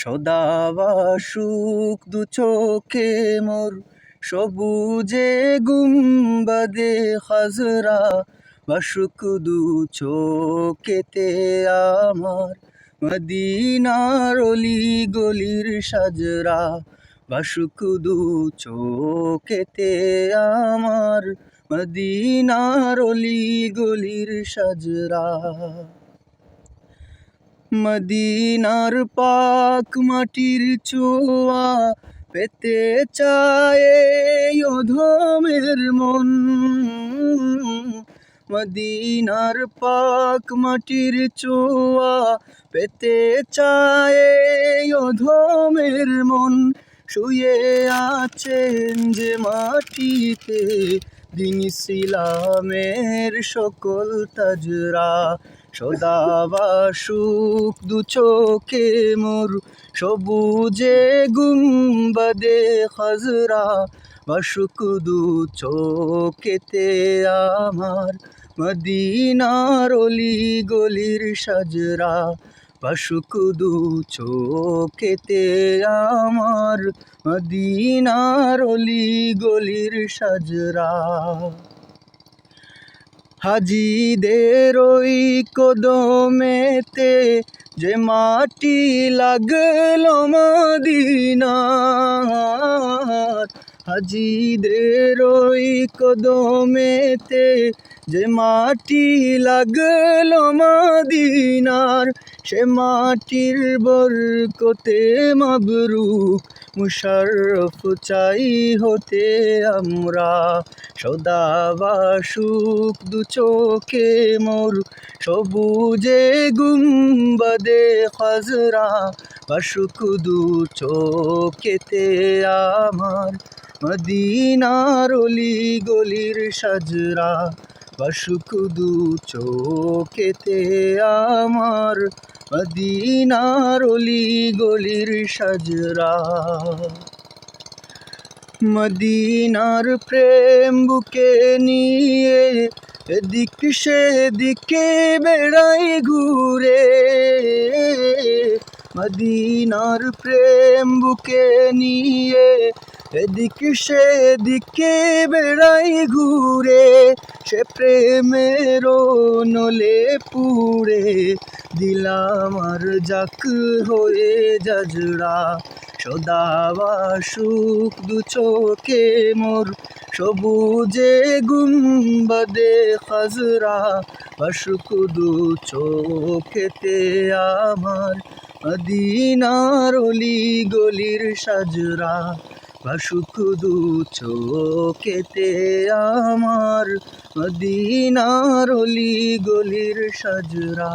সদাবা সুখ দু চোখে মোর সবুজে গুম্বাদে খাজরা বাসুক দু চোখেতে আমার মদিনার অলি গলির সাজরা বাসুক দু চোখেতে আমার মদিনার অলি গলির সাজরা। মদিনার পাক মাটির চোয়া পেতে চায় ধমের মন। মদিনার পাক মাটির চোয়া পেতে চায় ধমের মন। শুয়ে আছেন যে মাটিতে দিন সিলামের সকল তাজরা সদাবা সুখ দু চোখে মোর সবুজে গুম্বাদে খাজরা বাসুক দু চোখেতে আমার মদিনার অলি গলির সাজরা। বাসুক দু চোখেতে আমার মদিনার অলি গলির সাজরা। হাজিদের ওই কদমেতে যে মাটি লাগল মদিনার হাজিদের ওই কদমেতে যে মাটি লাগল মদিনার, সে মাটির বরকতে মাবরুক মুশারফ চাই হতে আমরা। সদাবা সুখ দু চোখে মোর সবুজে গুম্বাদে খাজরা বাসুক দু চোখেতে আমার মদিনার অলি গলির সাজরা। বাসুক দু চোখেতে আমার মদিনার অলি গলির সাজরা। মদিনার প্রেম বুকে নিয়ে এদিক সেদিকে বেড়াই ঘুরে। মদিনার প্রেম বুকে নিয়ে এদিক সেদিকে বেড়াই ঘুরে, সে প্রেমের নলে পুড়ে। দিলাম আর জাক হয়ে জাজরা সদাবা সুখ দু চোখে মোর। সবুজে গুম্বাদে খাজরা বাসুক দু চোখেতে আমার। মদিনার অলি গলির সাজরা বাসুক দু চোখেতে আমার। আদিনার অলি গলির সাজরা।